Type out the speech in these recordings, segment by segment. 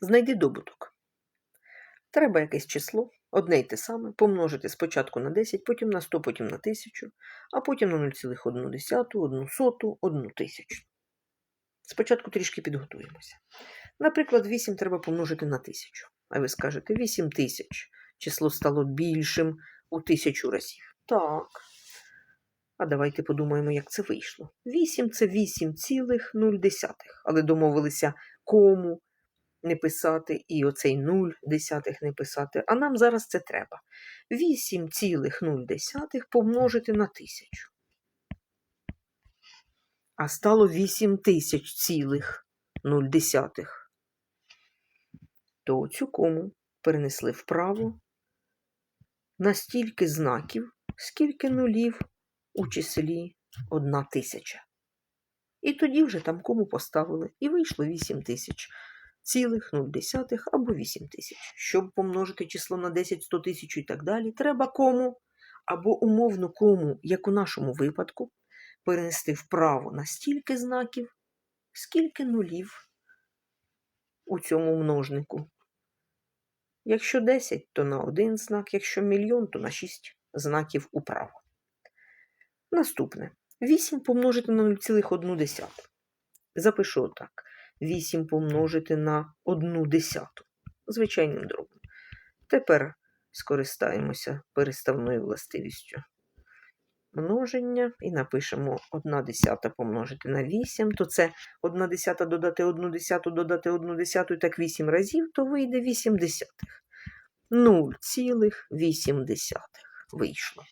Знайди добуток. Треба якесь число, одне й те саме, помножити спочатку на 10, потім на 100, потім на 1000, а потім на 0,1, 1 соту, 1 тисячну. Спочатку трішки підготуємося. Наприклад, 8 треба помножити на 1000. А ви скажете 8 тисяч. Число стало більшим у тисячу разів. Так. А давайте подумаємо, як це вийшло. 8 це 8,0. Але домовилися кому не писати і оцей 0 десятих не писати. А нам зараз це треба. 8,0 помножити на 1000. А стало 8 тисяч цілих 0 десятих. То цю кому перенесли вправо на стільки знаків, скільки нулів у числі 1 тисяча. І тоді вже там кому поставили, і вийшло 8 тисяч цілих 0 десятих або 8 тисяч. Щоб помножити число на 10, 100 тисяч і так далі, треба кому або умовно кому, як у нашому випадку, перенести вправо на стільки знаків, скільки нулів у цьому множнику. Якщо 10, то на один знак, якщо мільйон, то на 6 знаків управо. Наступне. 8 помножити на 0,1. Запишу отак. 8 помножити на 1 десяту. Звичайним дробом. Тепер скористаємося переставною властивістю множення і напишемо 1 десята помножити на 8, то це 1 десята додати 1 десяту, додати 1 десяту, і так 8 разів, то вийде 8 десятих. 0,8 вийшло.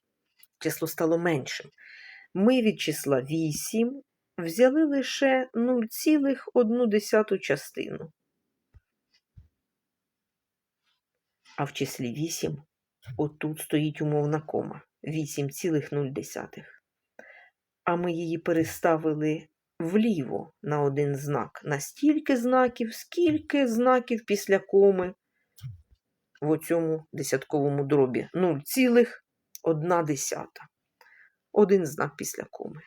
Число стало меншим. Ми від числа 8 взяли лише 0,1 частину. А в числі 8 отут стоїть умовна кома 8,0. А ми її переставили вліво на один знак. На стільки знаків, скільки знаків після коми в оцьому десятковому дробі 0,1. Один знак після коми.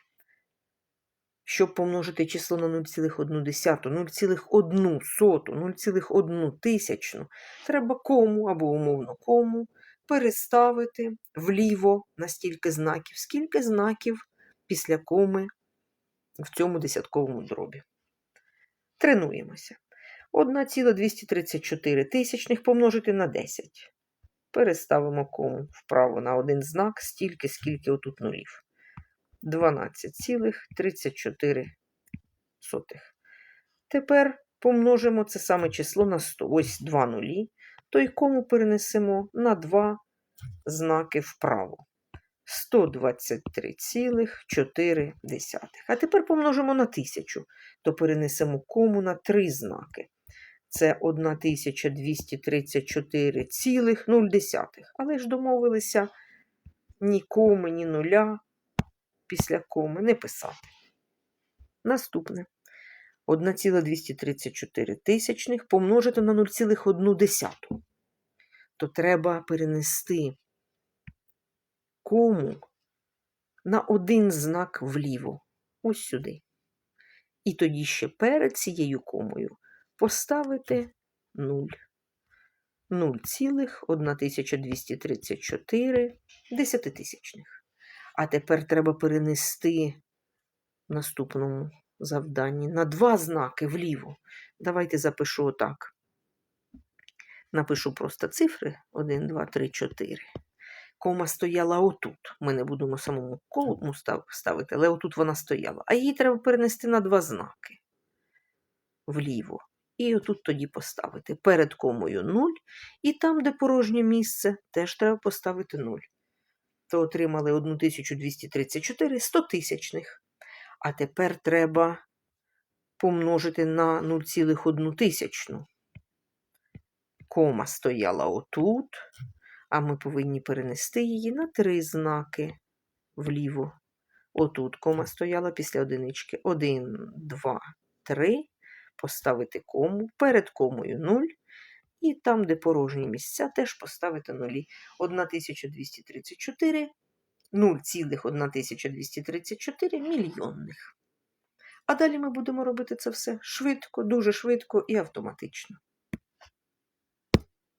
Щоб помножити число на 0,1, 0,1 соту, 0,1 тисячну, треба кому або умовно кому переставити вліво на стільки знаків, скільки знаків після коми в цьому десятковому дробі. Тренуємося. 1,234 тисячних помножити на 10. Переставимо кому вправо на один знак, стільки, скільки отут нулів. 12,34. Тепер помножимо це саме число на 100. Ось 2 нулі. То й кому перенесемо на 2 знаки вправо. 123,4. А тепер помножимо на 1000, то перенесемо кому на 3 знаки. Це 1234,0. Але ж домовилися ні коми, ні нуля після коми не писати. Наступне. 1,234 тисячних помножити на 0,1. То треба перенести кому на один знак вліво. Ось сюди. І тоді ще перед цією комою поставити 0. 0,1234 десятитисячних. А тепер треба перенести в наступному завданні на два знаки вліво. Давайте запишу отак. Напишу просто цифри 1, 2, 3, 4. Кома стояла отут. Ми не будемо самому колому ставити, але отут вона стояла. А її треба перенести на два знаки вліво. І отут тоді поставити перед комою 0, і там, де порожнє місце, теж треба поставити 0 то отримали 1234 100 тисячних. А тепер треба помножити на 0,1 тисячну. Кома стояла отут, а ми повинні перенести її на три знаки вліво. Отут кома стояла після одинички. 1, 2, 3. Поставити кому, перед комою 0. І там, де порожні місця, теж поставити нулі. 1234, 0,1234 мільйонних. А далі ми будемо робити це все швидко, дуже швидко і автоматично.